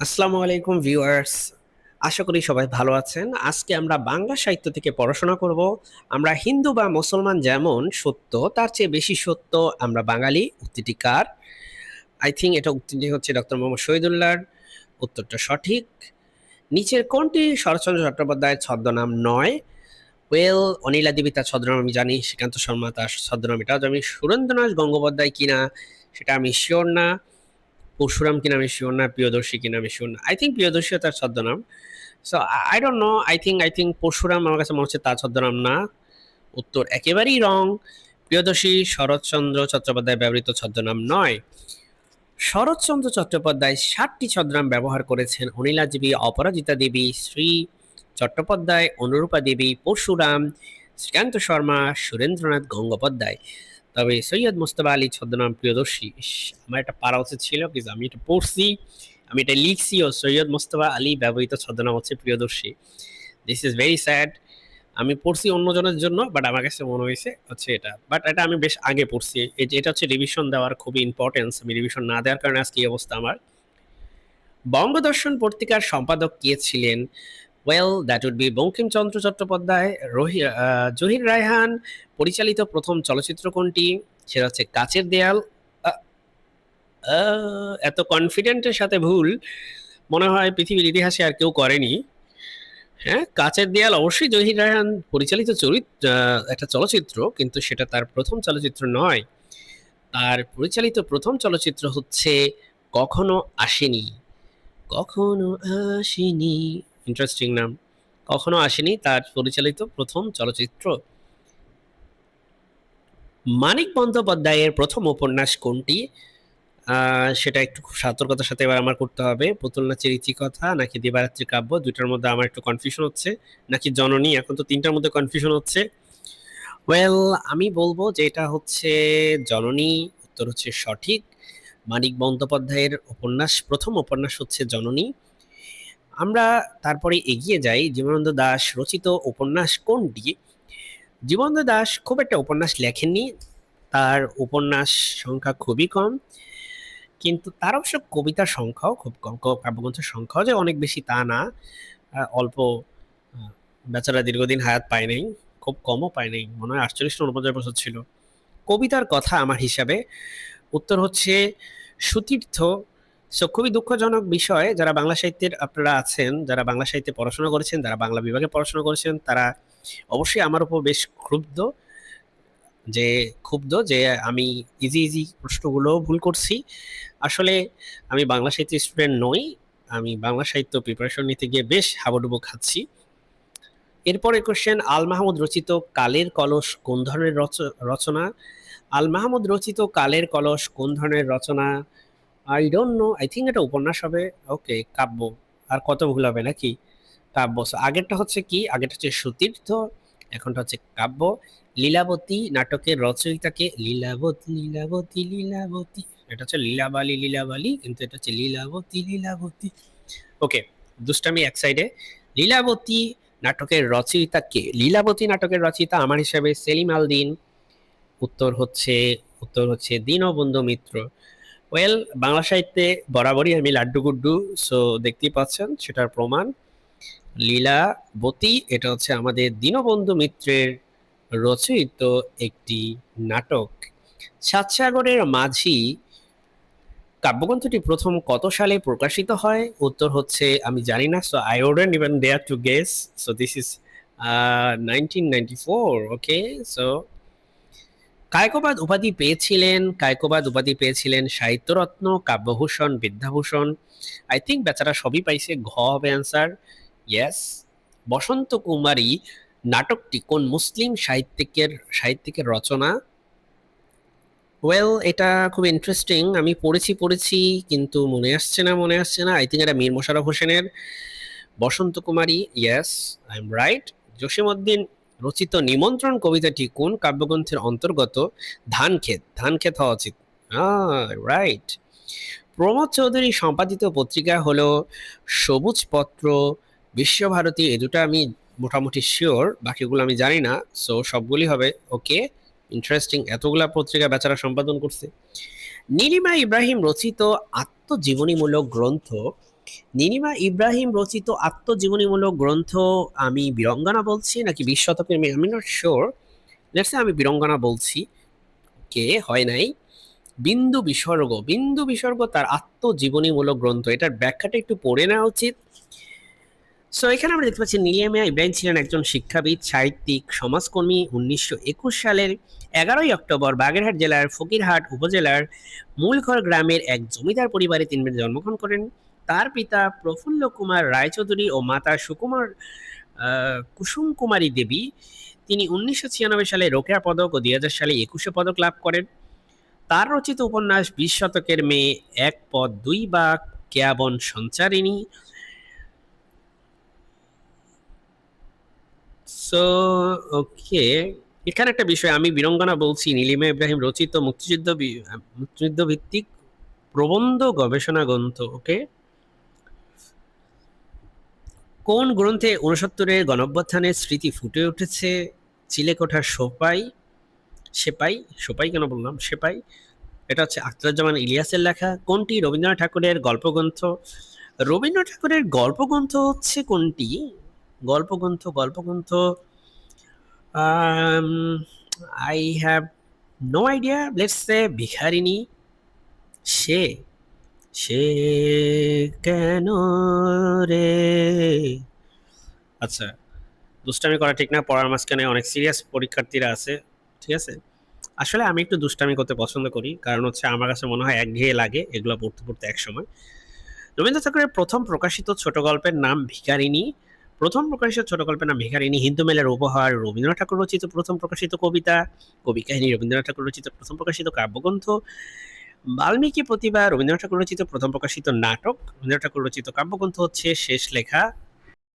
আসসালামু আলাইকুম, ভিউয়ার্স। আশা করি সবাই ভালো আছেন। আজকে আমরা বাংলা সাহিত্য থেকে পড়াশোনা করব। আমরা হিন্দু বা মুসলমান যেমন সত্য, তার চেয়ে বেশি সত্য আমরা বাঙালি। উক্তিটি কার? আই থিঙ্ক এটা উক্তিটি হচ্ছে ডক্টর মোহাম্মদ শহীদুল্লাহর। উত্তরটা সঠিক। নিচের কোনটি? শরৎচন্দ্র চট্টোপাধ্যায়ের ছদ্মনাম নয়। ওয়েল, অনিলা দেবী তার ছদ্মনাম আমি জানি, শ্রীকান্ত শর্মা তার ছদ্মনাম এটাও জানি। সুরেন্দ্রনাথ গঙ্গোপাধ্যায় কিনা, সেটা আমি শিওর না। পরশুরাম কিনা আমি শিওর না, প্রিয়দর্শী কিনা আমি শিওর না। আই থিঙ্ক প্রিয়দর্শীও তার ছদ্মনাম। So I don't know I think I think Parashuram আমার কাছে মনে হচ্ছে তার ছদ্মনাম না। উত্তর একেবারেই রং প্রিয়দর্শী শরৎচন্দ্র চট্টোপাধ্যায় ব্যবহৃত ছদ্মনাম নয়। শরৎচন্দ্র চট্টোপাধ্যায় ষাটটি ছদ্মনাম ব্যবহার করেছেন। অনিলা দেবী অপরাজিতা দেবী, শ্রী চট্টোপাধ্যায়, অনুরূপা দেবী, পরশুরাম, শ্রীকান্ত শর্মা, সুরেন্দ্রনাথ গঙ্গোপাধ্যায়। তবে সৈয়দ মোস্তফা আলী ছদ্মনাম প্রিয়দর্শী। আমার একটা পারা উচিত ছিল, কিন্তু আমি এটা পড়ছি, আমি এটা লিখছি ও সৈয়দ মোস্তফা আলী ব্যবহৃত ছদ্মনাম হচ্ছে Priyadarshi. This is very sad আমি পড়ছি অন্যজনের জন্য বাট আমার কাছে মনে হয়েছে হচ্ছে এটা। বাট এটা আমি বেশ আগে পড়ছি। এটা হচ্ছে রিভিশন দেওয়ার খুবই ইম্পর্টেন্স আমি রিভিশন না দেওয়ার কারণে আজকে এই অবস্থা আমার। বঙ্গদর্শন পত্রিকার সম্পাদক কে ছিলেন? Well that would be Bankimchandra Chattopadhyay রহি জহির রায়হান পরিচালিত প্রথম চলচ্চিত্র কোনটি? সেটা হচ্ছে কাচের দেয়াল। এত কনফিডেন্টের সাথে ভুল। মনে হয় পৃথিবীর ইতিহাসে আর কেউ করেনি। হ্যাঁ কাচের দেয়াল অবশ্যই জহির রায়হান পরিচালিত চরিত্র একটা চলচ্চিত্র, কিন্তু সেটা তার প্রথম চলচ্চিত্র নয়। আর পরিচালিত প্রথম চলচ্চিত্র হচ্ছে কখনো আসেনি। কখনো আসেনি। ইন্টারেস্টিং নাম। কখনো আসেনি তার পরিচালিত প্রথম চলচ্চিত্র। মানিক বন্দ্যোপাধ্যায়ের প্রথম উপন্যাস কোনটি? সেটা একটু সতর্কতার সাথে এবার আমার করতে হবে। পুতুল নাচের ইতিকথা নাকি দিবারাত্রি কাব্য? দুইটার মধ্যে আমার একটু কনফিউশন হচ্ছে। নাকি জননী? এখন তো তিনটার মধ্যে কনফিউশন হচ্ছে। ওয়েল আমি বলব যে এটা হচ্ছে জননী, উত্তর হচ্ছে সঠিক। মানিক বন্দ্যোপাধ্যায়ের উপন্যাস, প্রথম উপন্যাস হচ্ছে জননী। আমরা তারপরে এগিয়ে যাই। জীবনানন্দ দাশ রচিত উপন্যাস কোনটি? জীবনানন্দ দাস খুব একটা উপন্যাস লেখেননি। তার উপন্যাস সংখ্যা খুবই কম। কিন্তু তার অবশ্য কবিতার সংখ্যাও খুব কম। কাব্যগ্রন্থের সংখ্যাও যে অনেক বেশি তা না। অল্প বেচারা দীর্ঘদিন হায়াত পায় নাই, খুব কমও পায় নাই। মনে হয় আটচল্লিশ উনপঞ্চাশ বছর ছিল। কবিতার কথা আমার হিসাবে। উত্তর হচ্ছে, সুতীর্থ সো খুবই দুঃখজনক বিষয়, যারা বাংলা সাহিত্যের আপনারা আছেন, যারা বাংলা সাহিত্যে পড়াশোনা করেছেন, যারা বাংলা বিভাগে পড়াশোনা করেছেন, তারা অবশ্যই আমার উপর বেশ ক্ষুব্ধ, যে ক্ষুব্ধ যে আমি ইজি ইজি প্রশ্নগুলো ভুল করছি। আসলে আমি বাংলা সাহিত্যের স্টুডেন্ট নই, আমি বাংলা সাহিত্য প্রিপারেশন নিতে গিয়ে বেশ হাবুডুবু খাচ্ছি। এরপরে কোশ্চেন আল মাহমুদ রচিত কালের কলস কোন ধরনের রচ- রচনা? আল মাহমুদ রচিত কালের কলস কোন ধরনের রচনা? I don't know I think এটা উপন্যাস হবে, ওকে, কাব্য। আর কত ভুল হবে নাকি? কাব্য। আগেরটা হচ্ছে কি? আগেরটা হচ্ছে সুতীর্থ, এখনটা হচ্ছে কাব্য। লীলাবতী নাটকের রচয়িতাকে লীলাবতী লীলাবতী লীলাবতী। এটা হচ্ছে লীলাবালি লীলাবালি, কিন্তু এটা হচ্ছে লীলাবতী লীলাবতী। ওকে, দুষ্টামি এক সাইডে লীলাবতী নাটকের রচয়িতা কে লীলাবতী নাটকের রচয়িতা আমার হিসাবে সেলিম আল দিন উত্তর হচ্ছে উত্তর হচ্ছে দীনবন্ধু মিত্র। ওয়েল বাংলা সাহিত্যে বরাবরই আমি লাড্ডু গুড্ডু সো দেখতেই পাচ্ছেন, সেটার প্রমাণ। লীলাবতী এটা হচ্ছে আমাদের দীনবন্ধু মিত্রের রচিত একটি নাটক। সাতসাগরের মাঝি, কাব্যগ্রন্থটি প্রথম কত সালে প্রকাশিত হয়? উত্তর হচ্ছে, আমি জানি না so I wouldn't even dare to guess so this is nineteen ninety four okay so Kaykobad উপাধি পেয়েছিলেন, কায়কোবাদ উপাধি পেয়েছিলেন সাহিত্যরত্ন, কাব্যভূষণ, বিদ্যাভূষণ। আই থিঙ্ক বেচারা সবই পাইছে, ঘ হবে অ্যান্সার ইয়েস বসন্ত কুমারী নাটকটি কোন মুসলিম সাহিত্যিকের সাহিত্যিকের রচনা? ওয়েল এটা খুব ইন্টারেস্টিং আমি পড়েছি পড়েছি, কিন্তু মনে আসছে না, মনে আসছে না। আই থিঙ্ক এটা মীর মোশাররফ হোসেনের। Basanta Kumari yes I am right Jasimuddin রচিত নিমন্ত্রণ কবিতাটি কোন কাব্যগ্রন্থের অন্তর্গত? ধানক্ষেত। ধানক্ষেত হওয়া উচিত। রাইট প্রমোদ চৌধুরী সম্পাদিত পত্রিকা হলো সবুজ পত্র বিশ্বভারতী এই দুটো আমি মোটামুটি শিওর বাকিগুলো আমি জানি না সো সবগুলি হবে ওকে ইন্টারেস্টিং এতগুলা পত্রিকা বেচারা সম্পাদন করছে। নীলিমা ইব্রাহিম রচিত আত্মজীবনীমূলক গ্রন্থ নীলিমা ইব্রাহিম রচিত আত্মজীবনীমূলক গ্রন্থ আমি বীরঙ্গনা বলছি, নাকি বিশ শতকের মেয়ে? আমি নট শিওর লেটস আমি বীরঙ্গনা বলছি। কে? হয় নাই। বিন্দু বিসর্গ। বিন্দু বিসর্গ তার আত্মজীবনীমূলক গ্রন্থ। এটার ব্যাখ্যাটা একটু পড়ে নেওয়া উচিত। সো এখানে আমরা দেখতে পাচ্ছি নীলিমা ইব্রাহিম ছিলেন একজন শিক্ষাবিদ, সাহিত্যিক, সমাজকর্মী। উনিশশো একুশ সালের এগারোই অক্টোবর বাগেরহাট জেলার ফকিরহাট উপজেলার মূলঘর গ্রামের এক জমিদার পরিবারে তিনি জন্মগ্রহণ করেন। তার পিতা প্রফুল্ল কুমার রায়চৌধুরী ও মাতা সুকুমার কুসুম কুমারী দেবী, তিনি উনিশশো ছিয়ানব্বই সালে রোকেয়া পদক ও দুই হাজার সালে একুশে পদক লাভ করেন। তার রচিত উপন্যাস বিশ শতকের মেয়ে, এক পদ দুই বা কেয়াবন সঞ্চারিণী। সো ওকে এখানে একটা বিষয়, আমি বীরঙ্গনা বলছি, নীলিমা ইব্রাহিম রচিত মুক্তিযুদ্ধ মুক্তিযুদ্ধ ভিত্তিক প্রবন্ধ গবেষণা গ্রন্থ ওকে কোন গ্রন্থে উনসত্তরের গণঅভ্যুত্থানের স্মৃতি ফুটে উঠেছে? চিলেকোঠার সোপাই, সেপাই, সোপাই কেন বললাম? সেপাই। এটা হচ্ছে আখতারুজ্জামান ইলিয়াসের লেখা। কোনটি? রবীন্দ্রনাথ ঠাকুরের গল্পগ্রন্থ। রবীন্দ্রনাথ ঠাকুরের গল্পগ্রন্থ হচ্ছে কোনটি? গল্পগ্রন্থ গল্পগ্রন্থ I have no idea let's say Bhikharini say say কেন রে? আচ্ছা দুষ্টামি করা ঠিক না, পড়ার মাঝখানে অনেক সিরিয়াস পরীক্ষার্থীরা আছে, ঠিক আছে? আসলে আমি একটু দুষ্টামি করতে পছন্দ করি, কারণ হচ্ছে আমার কাছে মনে হয় একঘেয়ে লাগে এগুলো পড়তে পড়তে এক সময় রবীন্দ্র ঠাকুরের প্রথম প্রকাশিত ছোট গল্পের নাম ভিখারিণী। প্রথম প্রকাশিত ছোট গল্পের নাম ভিখারিণী হিন্দু মেলার উপহার, রবীন্দ্রনাথ ঠাকুর রচিত প্রথম প্রকাশিত কবিতা, কবি কাহিনী রবীন্দ্রনাথ ঠাকুর রচিত প্রথম প্রকাশিত কাব্যগ্রন্থ। বাল্মীকি প্রতিভা রবীন্দ্রনাথ ঠাকুর রচিত প্রথম প্রকাশিত নাটক। রবীন্দ্রনাথ ঠাকুর রচিত কাব্যগ্রন্থ হচ্ছে শেষ লেখা।